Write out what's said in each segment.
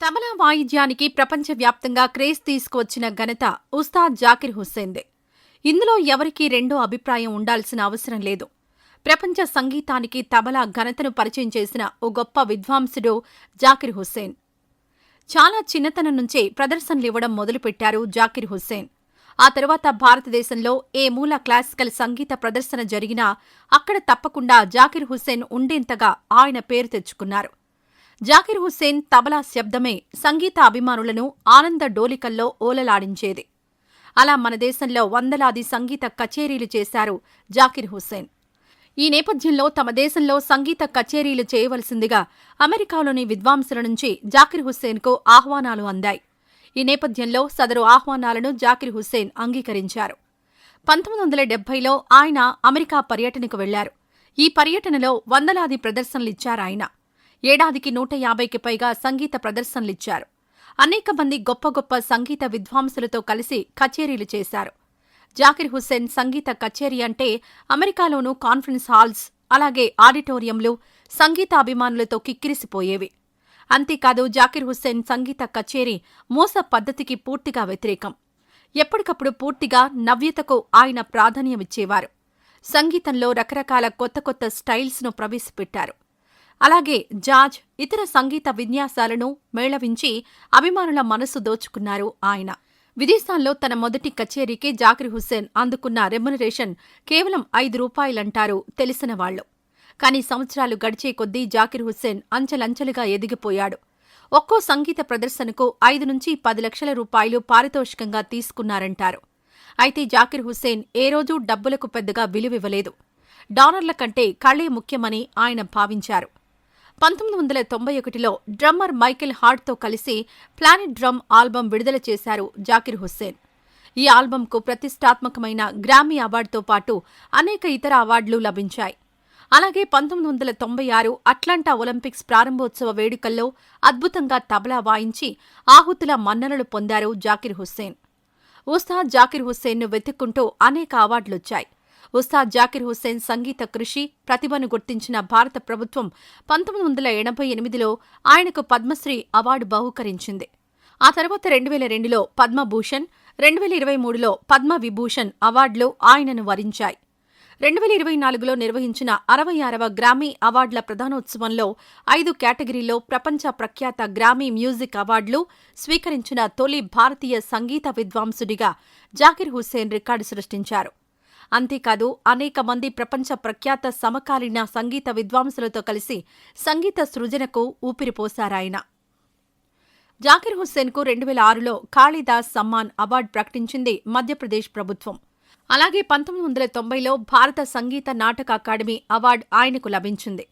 తబలా వాయిద్యానికి ప్రపంచవ్యాప్తంగా క్రేజ్ తీసుకువచ్చిన ఘనత ఉస్తాద్ జాకిర్ హుస్సేన్దే. ఇందులో ఎవరికీ రెండో అభిప్రాయం ఉండాల్సిన అవసరం లేదు. ప్రపంచ సంగీతానికి తబలా ఘనతను పరిచయం చేసిన ఓ గొప్ప విద్వాంసుడు జాకిర్ హుస్సేన్. చాలా చిన్నతనం నుంచే ప్రదర్శనలివ్వడం మొదలుపెట్టారు జాకిర్ హుస్సేన్. ఆ తర్వాత భారతదేశంలో ఏ మూల క్లాసికల్ సంగీత ప్రదర్శన జరిగినా అక్కడ తప్పకుండా జాకిర్ హుస్సేన్ ఉండేంతగా ఆయన పేరు తెచ్చుకున్నారు. జాకిర్ హుస్సేన్ తబలా శబ్దమే సంగీత అభిమానులను ఆనంద డోలికల్లో ఓలలాడించేది. అలా మన దేశంలో వందలాది సంగీత కచేరీలు చేశారు జాకిర్ హుస్సేన్. ఈ నేపథ్యంలో తమ దేశంలో సంగీత కచేరీలు చేయవలసిందిగా అమెరికాలోని విద్వాంసుల నుంచి జాకిర్ హుస్సేన్కు ఆహ్వానాలు అందాయి. ఈ నేపథ్యంలో సదరు ఆహ్వానాలను జాకిర్ హుస్సేన్ అంగీకరించారు. పంతొమ్మిది వందల డెబ్బైలో ఆయన అమెరికా పర్యటనకు వెళ్ళారు. ఈ పర్యటనలో వందలాది ప్రదర్శనలిచ్చారాయన ఏడాదికి నూట యాభైకి పైగా సంగీత ప్రదర్శనలిచ్చారు. అనేక మంది గొప్ప గొప్ప సంగీత విద్వాంసులతో కలిసి కచేరీలు చేశారు. జాకిర్ హుస్సేన్ సంగీత కచేరీ అంటే అమెరికాలోనూ కాన్ఫరెన్స్ హాల్స్ అలాగే ఆడిటోరియంలు సంగీత అభిమానులతో కిక్కిరిసిపోయేవి. అంతేకాదు జాకిర్ హుస్సేన్ సంగీత కచేరీ మోస పద్ధతికి పూర్తిగా వ్యతిరేకం. ఎప్పటికప్పుడు పూర్తిగా నవ్యతకు ఆయన ప్రాధాన్యమిచ్చేవారు. సంగీతంలో రకరకాల కొత్త కొత్త స్టైల్స్ను ప్రవేశపెట్టారు. అలాగే జాజ్ ఇతర సంగీత విన్యాసాలను మేళవించి అభిమానుల మనసు దోచుకున్నారు ఆయన. విదేశాల్లో తన మొదటి కచేరీకి జాకిర్ హుస్సేన్ అందుకున్న రెమ్యునరేషన్ కేవలం ఐదు రూపాయలంటారు తెలిసిన వాళ్ళు కానీ సంవత్సరాలు గడిచే కొద్దీ జాకిర్ హుస్సేన్ అంచెలంచెలుగా ఎదిగిపోయాడు. ఒక్కో సంగీత ప్రదర్శనకు ఐదు నుంచి పది లక్షల రూపాయలు పారితోషికంగా తీసుకున్నారంటారు. అయితే జాకిర్ హుస్సేన్ ఏ రోజూ డబ్బులకు పెద్దగా విలువివ్వలేదు. డాలర్ల కంటే కళే ముఖ్యమని ఆయన భావించారు. పంతొమ్మిది వందల తొంభై ఒకటిలో డ్రమ్మర్ మైకేల్ హార్ట్తో కలిసి ప్లానెట్ డ్రమ్ ఆల్బం విడుదల చేశారు జాకిర్ హుస్సేన్. ఈ ఆల్బంకు ప్రతిష్టాత్మకమైన గ్రామీ అవార్డుతో పాటు అనేక ఇతర అవార్డులు లభించాయి. అలాగే పంతొమ్మిది వందల తొంభై ఆరు అట్లాంటా ఒలింపిక్స్ ప్రారంభోత్సవ వేడుకల్లో అద్భుతంగా తబలా వాయించి ఆహుతుల మన్ననలు పొందారు జాకిర్ హుస్సేన్. ఉస్తాద్ జాకిర్ హుస్సేన్ను వెతుక్కుంటూ అనేక అవార్డులొచ్చాయి. ఉస్తాద్ జాకిర్ హుస్సేన్ సంగీత కృషి ప్రతిభను గుర్తించిన భారత ప్రభుత్వం పంతొమ్మిది వందల ఎనభై ఎనిమిదిలో ఆయనకు పద్మశ్రీ అవార్డు బహూకరించింది. ఆ తర్వాత రెండు వేల రెండులో పద్మభూషణ్ రెండు వేల ఇరవై మూడులో పద్మ విభూషణ్ అవార్డులు ఆయనను వరించాయి. రెండు వేల ఇరవై నాలుగులో నిర్వహించిన అరవై ఆరవ గ్రామీ అవార్డుల ప్రధానోత్సవంలో ఐదు కేటగిరీలో ప్రపంచ ప్రఖ్యాత గ్రామీ మ్యూజిక్ అవార్డులు స్వీకరించిన తొలి భారతీయ సంగీత విద్వాంసుడిగా జాకిర్ హుస్సేన్ రికార్డు సృష్టించారు. అంతేకాదు అనేక మంది ప్రపంచ ప్రఖ్యాత సమకాలీన సంగీత విద్వాంసులతో కలిసి సంగీత సృజనకు ఊపిరిపోశారాయన. జాకిర్ హుస్సేన్కు రెండు వేల ఆరులో కాళిదాస్ సమ్మాన్ అవార్డు ప్రకటించింది మధ్యప్రదేశ్ ప్రభుత్వం. అలాగే పంతొమ్మిది వందల తొంభైలో భారత సంగీత నాటక అకాడమీ అవార్డు ఆయనకు లభించింది.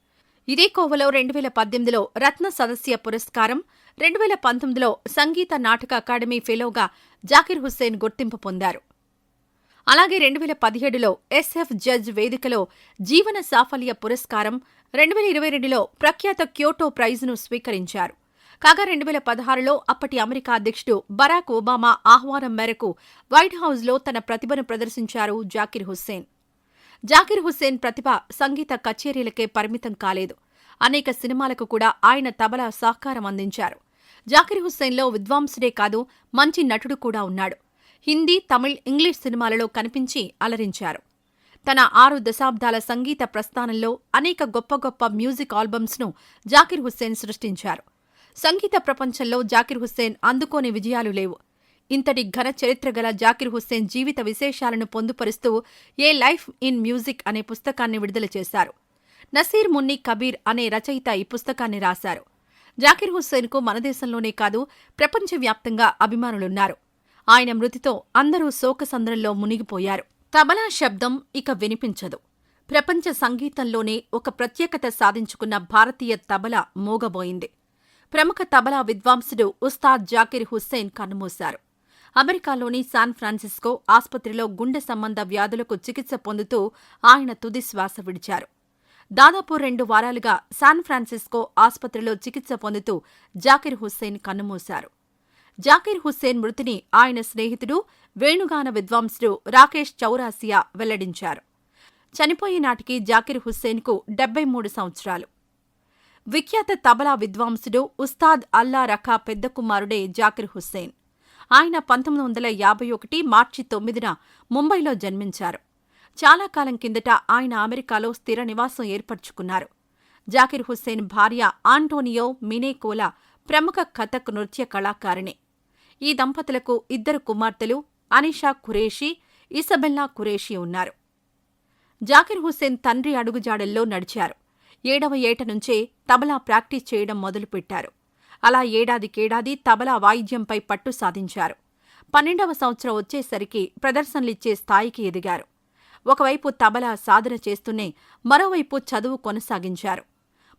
ఇదే కోవలో రెండు వేల పద్దెనిమిదిలో రత్న సదస్య పురస్కారం రెండు వేల పంతొమ్మిదిలో సంగీత నాటక అకాడమీ ఫెలోగా జాకిర్ హుస్సేన్ గుర్తింపు పొందారు. అలాగే రెండు వేల పదిహేడులో ఎస్ఎఫ్ జడ్జ్ వేదికలో జీవన సాఫల్య పురస్కారం రెండు వేల ఇరవై రెండులో ప్రఖ్యాత క్యోటో ప్రైజ్ను స్వీకరించారు. కాగా రెండు వేల పదహారులో అప్పటి అమెరికా అధ్యక్షుడు బరాక్ ఒబామా ఆహ్వానం మేరకు వైట్ హౌస్లో తన ప్రతిభను ప్రదర్శించారు జాకిర్ హుస్సేన్. జాకిర్ హుస్సేన్ ప్రతిభ సంగీత కచేరీలకే పరిమితం కాలేదు. అనేక సినిమాలకు కూడా ఆయన తబలా సహకారం అందించారు. జాకిర్ హుస్సేన్లో విద్వాంసుడే కాదు మంచి నటుడు కూడా ఉన్నాడు. హిందీ తమిళ్ ఇంగ్లీష్ సినిమాలలో కనిపించి అలరించారు. తన ఆరు దశాబ్దాల సంగీత ప్రస్థానంలో అనేక గొప్ప గొప్ప మ్యూజిక్ ఆల్బమ్స్ను జాకిర్ హుస్సేన్ సృష్టించారు. సంగీత ప్రపంచంలో జాకిర్ హుస్సేన్ అందుకోని విజయాలు లేవు. ఇంతటి ఘన చరిత్ర గల జాకిర్ హుస్సేన్ జీవిత విశేషాలను పొందుపరుస్తూ ఏ లైఫ్ ఇన్ మ్యూజిక్ అనే పుస్తకాన్ని విడుదల చేశారు. నసీర్ మున్ని కబీర్ అనే రచయిత ఈ పుస్తకాన్ని రాశారు. జాకిర్ హుస్సేన్కు మన దేశంలోనే కాదు ప్రపంచవ్యాప్తంగా అభిమానులున్నారు. ఆయన మృతితో అందరూ శోకసంద్రంలో మునిగిపోయారు. తబలా శబ్దం ఇక వినిపించదు. ప్రపంచ సంగీతంలోనే ఒక ప్రత్యేకత సాధించుకున్న భారతీయ తబలా మోగబోయింది. ప్రముఖ తబలా విద్వాంసుడు ఉస్తాద్ జాకిర్ హుస్సేన్ కన్నుమూశారు. అమెరికాలోని శాన్ ఫ్రాన్సిస్కో ఆసుపత్రిలో గుండె సంబంధ వ్యాధులకు చికిత్స పొందుతూ ఆయన తుది శ్వాస విడిచారు. దాదాపు రెండు వారాలుగా శాన్ ఫ్రాన్సిస్కో ఆసుపత్రిలో చికిత్స పొందుతూ జాకిర్ హుస్సేన్ కన్నుమూశారు. జాకీర్ హుస్సేన్ మృతిని ఆయన స్నేహితుడు వేణుగాన విద్వాంసుడు రాకేష్ చౌరాసియా వెల్లడించారు. చనిపోయే నాటికి జాకీర్ హుస్సేన్కు డెబ్బై మూడు సంవత్సరాలు. విఖ్యాత తబలా విద్వాంసుడు ఉస్తాద్ అల్లా రఖా పెద్ద కుమారుడే జాకిర్ హుస్సేన్. ఆయన పంతొమ్మిది వందల యాభై ఒకటి మార్చి తొమ్మిదిన ముంబైలో జన్మించారు. చాలా కాలం కిందట ఆయన అమెరికాలో స్థిర నివాసం ఏర్పరచుకున్నారు. జాకిర్ హుస్సేన్ భార్య ఆంటోనియో మినేకోలా ప్రముఖ కథక్ నృత్య కళాకారిణి. ఈ దంపతులకు ఇద్దరు కుమార్తెలు అనిషా ఖురేషీ ఇసబెల్లా ఖురేషీ ఉన్నారు. జాకిర్ హుస్సేన్ తండ్రి అడుగుజాడల్లో నడిచారు. ఏడవ ఏట నుంచే తబలా ప్రాక్టీస్ చేయడం మొదలుపెట్టారు. అలా ఏడాదికేడాది తబలా వాయిద్యంపై పట్టు సాధించారు. పన్నెండవ సంవత్సరం వచ్చేసరికి ప్రదర్శనలిచ్చే స్థాయికి ఎదిగారు. ఒకవైపు తబలా సాధన చేస్తూనే మరోవైపు చదువు కొనసాగించారు.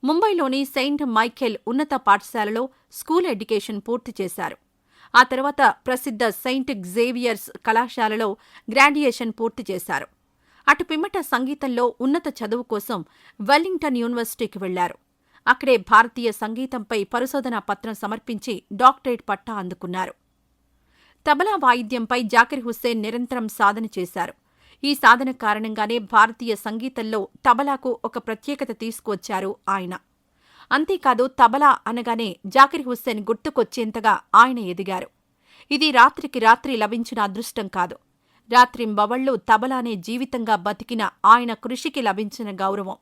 ముంబైలోని సెయింట్ మైఖేల్ ఉన్నత పాఠశాలలో స్కూల్ ఎడ్యుకేషన్ పూర్తి చేశారు. ఆ తర్వాత ప్రసిద్ధ సెయింట్ జేవియర్స్ కళాశాలలో గ్రాడ్యుయేషన్ పూర్తి చేశారు. అటు పిమ్మట సంగీతంలో ఉన్నత చదువు కోసం వెల్లింగ్టన్ యూనివర్సిటీకి వెళ్ళారు అక్కడే భారతీయ సంగీతంపై పరిశోధనా పత్రం సమర్పించి డాక్టరేట్ పట్టా అందుకున్నారు. తబలా వాయిద్యంపై జాకిర్ హుస్సేన్ నిరంతరం సాధన చేశారు. ఈ సాధన కారణంగానే భారతీయ సంగీతంలో తబలాకు ఒక ప్రత్యేకత తీసుకువచ్చారు ఆయన. అంతేకాదు తబలా అనగానే జాకిర్ హుస్సేన్ గుర్తుకొచ్చేంతగా ఆయన ఎదిగారు. ఇది రాత్రికి రాత్రి లభించిన అదృష్టం కాదు. రాత్రింబవళ్ళు తబలానే జీవితంగా బతికిన ఆయన కృషికి లభించిన గౌరవం.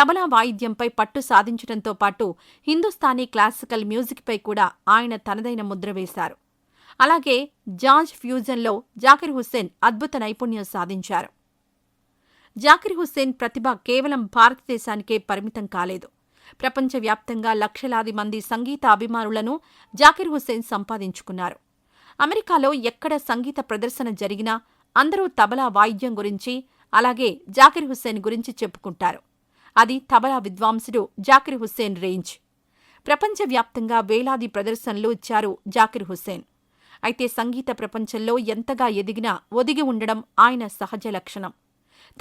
తబలా వాయిద్యంపై పట్టు సాధించడంతో పాటు హిందుస్థానీ క్లాసికల్ మ్యూజిక్పై కూడా ఆయన తనదైన ముద్ర వేశారు. అలాగే జాజ్ ఫ్యూజన్లో జాకిర్ హుస్సేన్ అద్భుత నైపుణ్యం సాధించారు. జాకిర్ హుస్సేన్ ప్రతిభ కేవలం భారతదేశానికే పరిమితం కాలేదు. ప్రపంచవ్యాప్తంగా లక్షలాది మంది సంగీత అభిమానులను జాకిర్ హుస్సేన్ సంపాదించుకున్నారు. అమెరికాలో ఎక్కడ సంగీత ప్రదర్శన జరిగినా అందరూ తబలా వాయిద్యం గురించి అలాగే జాకిర్ హుస్సేన్ గురించి చెప్పుకుంటారు. అది తబలా విద్వాంసుడు జాకిర్ హుస్సేన్ రేంజ్. ప్రపంచవ్యాప్తంగా వేలాది ప్రదర్శనలు ఇచ్చారు జాకిర్ హుస్సేన్. అయితే సంగీత ప్రపంచంలో ఎంతగా ఎదిగినా ఒదిగి ఉండడం ఆయన సహజ లక్షణం.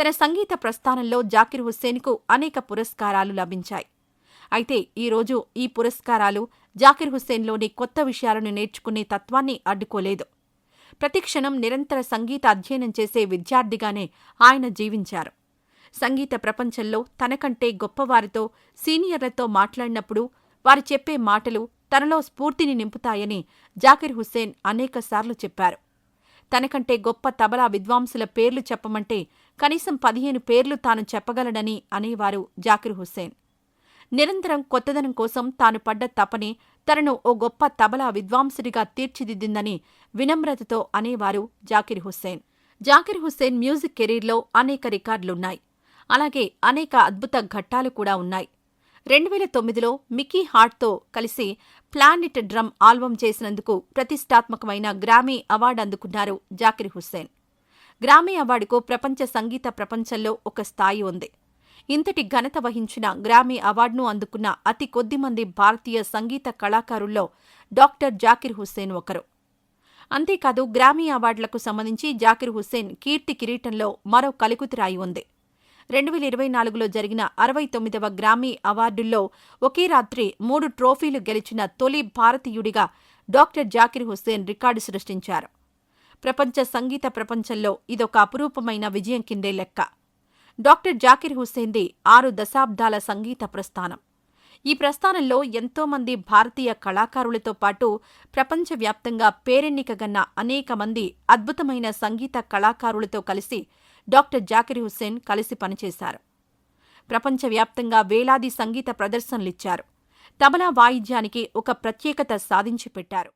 తన సంగీత ప్రస్థానంలో జాకిర్ హుస్సేన్కు అనేక పురస్కారాలు లభించాయి. అయితే ఈరోజు ఈ పురస్కారాలు జాకిర్ హుస్సేన్లోని కొత్త విషయాలను నేర్చుకునే తత్వాన్ని అడ్డుకోలేదు. ప్రతిక్షణం నిరంతర సంగీత అధ్యయనం చేసే విద్యార్థిగానే ఆయన జీవించారు. సంగీత ప్రపంచంలో తనకంటే గొప్పవారితో సీనియర్లతో మాట్లాడినప్పుడు వారు చెప్పే మాటలు తనలో స్ఫూర్తిని నింపుతాయని జాకిర్ హుస్సేన్ అనేకసార్లు చెప్పారు. తనకంటే గొప్ప తబలా విద్వాంసుల పేర్లు చెప్పమంటే కనీసం పదిహేను పేర్లు తాను చెప్పగలడని అనేవారు జాకిర్ హుస్సేన్. నిరంతరం కొత్తదనం కోసం తాను పడ్డ తపనే తనను ఓ గొప్ప తబలా విద్వాంసుడిగా తీర్చిదిద్దిందని వినమ్రతతో అనేవారు జాకిర్ హుస్సేన్. జాకిర్ హుస్సేన్ మ్యూజిక్ కెరీర్లో అనేక రికార్డులున్నాయి. అలాగే అనేక అద్భుత ఘట్టాలు కూడా ఉన్నాయి. రెండు వేల తొమ్మిదిలో మికీ హార్ట్తో కలిసి ప్లానెట్ డ్రమ్ ఆల్బం చేసినందుకు ప్రతిష్టాత్మకమైన గ్రామీ అవార్డు అందుకున్నారు జాకిర్ హుస్సేన్. గ్రామీ అవార్డుకు ప్రపంచ సంగీత ప్రపంచంలో ఒక స్థాయి ఉంది. ఇంతటి ఘనత వహించిన గ్రామీ అవార్డును అందుకున్న అతి కొద్ది మంది భారతీయ సంగీత కళాకారుల్లో డాక్టర్ జాకిర్ హుస్సేన్ ఒకరు. అంతేకాదు గ్రామీ అవార్డులకు సంబంధించి జాకిర్ హుస్సేన్ కీర్తి కిరీటంలో మరో కలుకుతిరాయి ఉంది. రెండు వేల ఇరవై నాలుగులో జరిగిన అరవై తొమ్మిదవ గ్రామీ అవార్డుల్లో ఒకే రాత్రి మూడు ట్రోఫీలు గెలిచిన తొలి భారతీయుడిగా డాక్టర్ జాకిర్ హుస్సేన్ రికార్డు సృష్టించారు. ప్రపంచ సంగీత ప్రపంచంలో ఇదొక అపురూపమైన విజయం కిందే లెక్క. డాక్టర్ జాకిర్ హుస్సేన్ది ఆరు దశాబ్దాల సంగీత ప్రస్థానం. ఈ ప్రస్థానంలో ఎంతోమంది భారతీయ కళాకారులతో పాటు ప్రపంచవ్యాప్తంగా పేరెన్నికగన్న అనేక మంది అద్భుతమైన సంగీత కళాకారులతో కలిసి డాక్టర్ జాకిర్ హుస్సేన్ కలిసి పనిచేశారు. ప్రపంచవ్యాప్తంగా వేలాది సంగీత ప్రదర్శనలిచ్చారు. తబలా వాయిద్యానికి ఒక ప్రత్యేకత సాధించి పెట్టారు